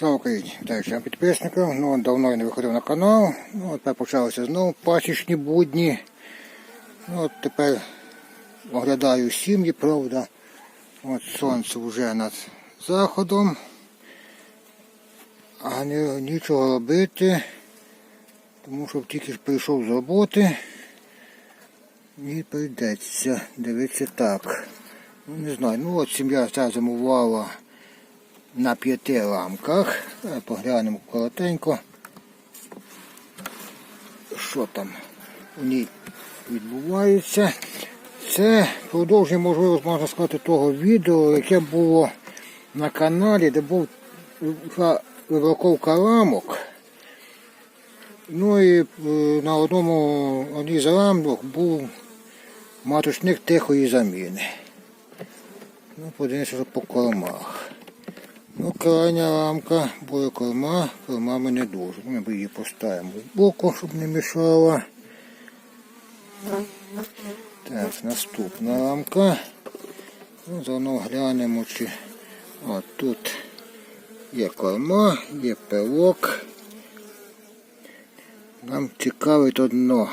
Слава Україні! Вітаю всім підписникам. Ну, давно я не виходив на канал. Ну, тепер почалися знову пасічні будні. Ну, от тепер оглядаю сім'ї, правда. От сонце вже над заходом. А не, нічого робити. Тому що тільки ж прийшов з роботи. І прийдеться дивитися так. Ну, не знаю, ну от сім'я ця замувала на п'яти рамках. Зараз Поглянемо коротенько. Що там у ній відбувається. Це продовження, можливо, можна сказати, того відео, яке було на каналі, де був вибраковка рамок. Ну і е, на одному одній з рамок був маточник тихої заміни. Ну, подивимося по кормах. Крайня рамка була корма, кормами не дуже. Ми її поставимо з боку, щоб не мішала. Так, наступна рамка. Ну, заодно глянемо, чи от тут є корма, є пилок. Нам цікавить одно.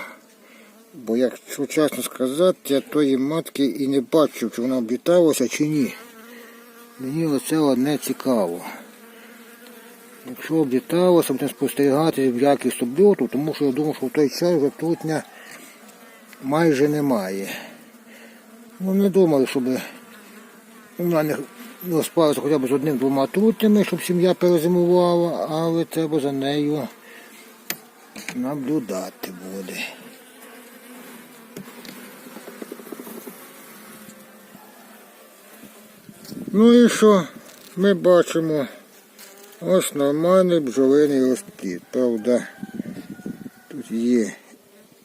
Бо якщо чесно сказати, я тої матки і не бачив, чи вона обліталася чи ні. Мені оце одне цікаво. Якщо обліталося, будемо спостерігати якість обльоту, тому що я думав, що в той час вже трутня майже немає. Ну не думали, щоб вона не спалася хоча б з одним-двома трутнями, щоб сім'я перезимувала, але треба за нею наблюдати буде. Ну і що? Ми бачимо ось нормальний бджолиний розплід, правда. Тут є,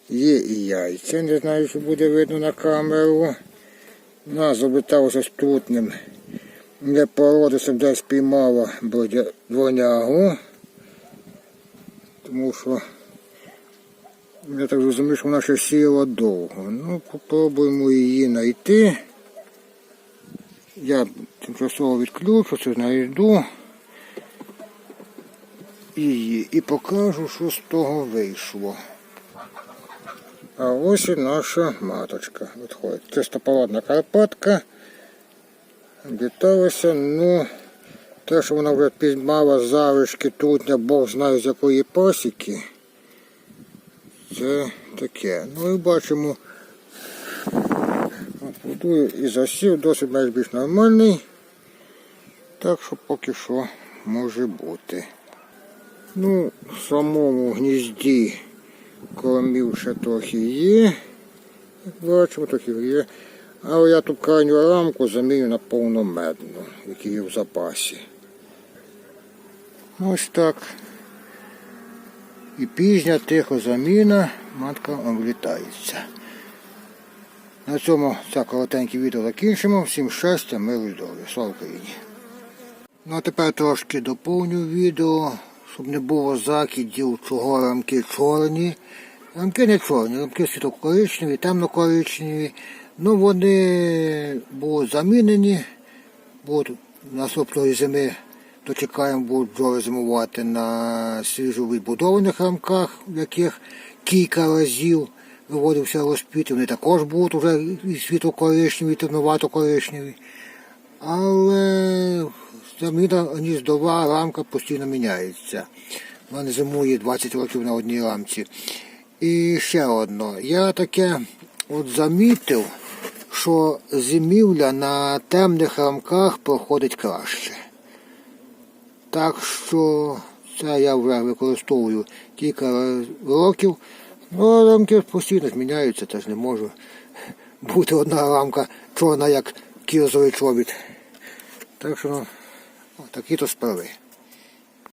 є і яйця, не знаю, що буде видно на камеру. Нас обліталося з трутнем. Не породився, де спіймала двойнягу. Тому що я так розумію, що вона ще сіла довго. Ну, попробуємо її знайти. Я тимчасово відключуся, знайду її і покажу, що з того вийшло. А ось і наша маточка відходить. Чистополодна Карпатка. Обіталася, ну, те, що вона вже піймала залишки трутня, Бог знає з якої пасіки. Це таке. Ну і бачимо. Будую і засів, досить більш нормальний. Так що поки що може бути. Ну, в самому гнізді кормів ще трохи є. Як бачимо, трохи є. Але я тут крайню рамку заміню на повномедну, які є в запасі. Ось так. І пізня тиха заміна, матка облітається. На цьому це коротеньке відео закінчимо. Всім щастя, миру і здоров'я. Слава Україні! Ну а тепер трошки доповню відео, щоб не було закидів, чого рамки чорні. Рамки не чорні, рамки світло-коричневі, темно-коричневі. Ну вони будуть замінені, будуть наступної зими дочекаємо, будуть бджоли зимувати на свіжо відбудованих рамках, в яких кілька разів виводився розпіт, вони також будуть вже і світло-коричневі, і темновато-коричневі. Але заміна гніздова рамка постійно міняється. Вона зимує 20 років на одній рамці. І ще одно. Я таке от замітив, що зимівля на темних рамках проходить краще. Так що це я вже використовую кілька років. Ну, рамки постійно зміняються, теж не може бути одна рамка чорна, як кірзовий чобіт. Так що ну, такі то справи.